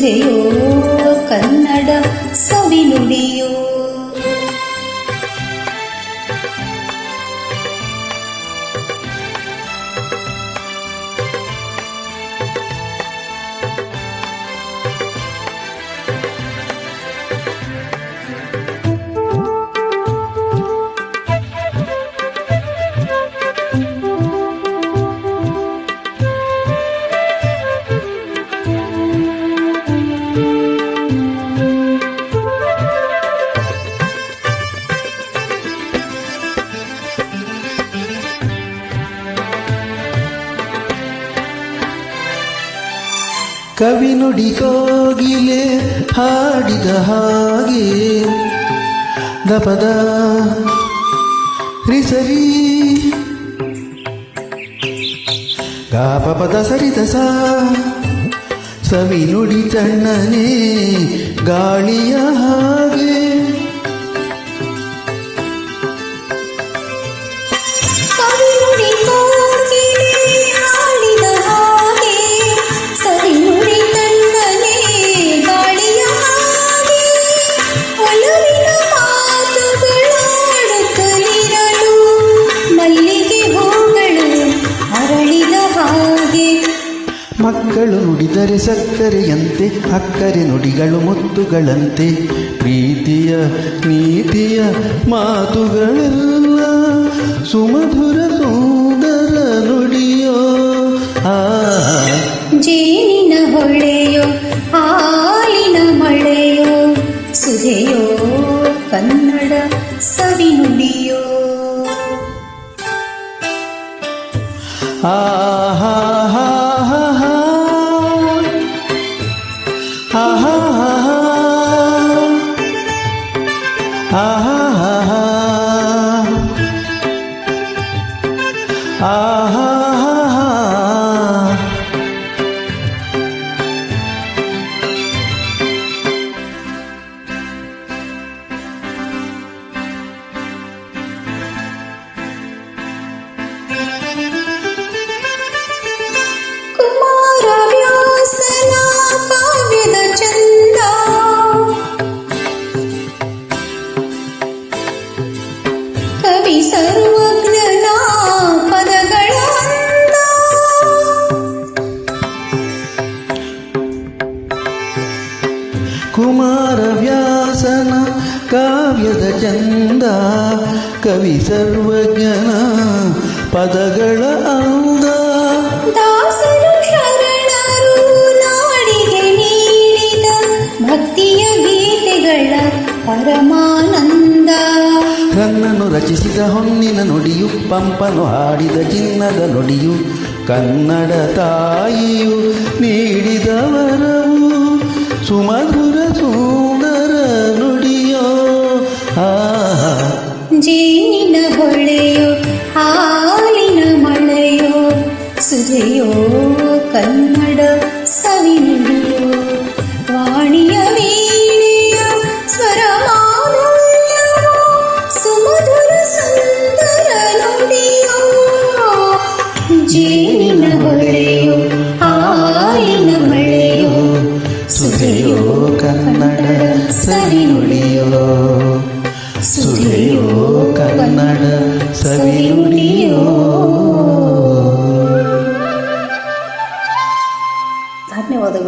ಸುಧೆಯೋ ಕನ್ನಡ ಕವಿ ನುಡಿ ಕೋಗಿಲೆ ಹಾಡಿದ ಹಾಗೆ. ದಪದ ರಿಸರಿ. ಗಾಪದ ಪದ ಸರಿತ ಸಾ. ಸವಿ ನುಡಿ ತಣ್ಣನೆ ಗಾಳಿಯ ಮಕ್ಕಳು ನುಡಿದರೆ ಸಕ್ಕರೆಯಂತೆ ಅಕ್ಕರೆ ನುಡಿಗಳು ಮುತ್ತುಗಳಂತೆ. ಪ್ರೀತಿಯ ನೀತಿಯ ಮಾತುಗಳೆಲ್ಲ ಸುಮಧುರ ಸುಂದರ ನುಡಿಯೋ. ಆ ಜೇನಿನ ಹೊಳೆಯೋ ಹಾಲಿನ ಮಳೆಯೋ ಸುಧೆಯೋ ಕನ್ನಡ ಸವಿ ನುಡಿಯೋ. ಆ ಹಾ ಹಾ ಆ ಹಾ ಹಾ ಹಾ ಕಾವ್ಯದ ಚಂದ ಕವಿ ಸರ್ವಜ್ಞನ ಪದಗಳ ಅಂದ. ಭಕ್ತಿಯ ಗೀತೆಗಳ ಪರಮಾನಂದ. ರನ್ನನು ರಚಿಸಿದ ಹೊನ್ನಿನ ನುಡಿಯು ಪಂಪನು ಹಾಡಿದ ಚಿನ್ನದ ನುಡಿಯು ಕನ್ನಡ ತಾಯಿಯು ನೀಡಿದ ವರವು ಸುಧೆಯೋ ಕನ್ನಡ ಸವಿ ನುಡಿಯೋ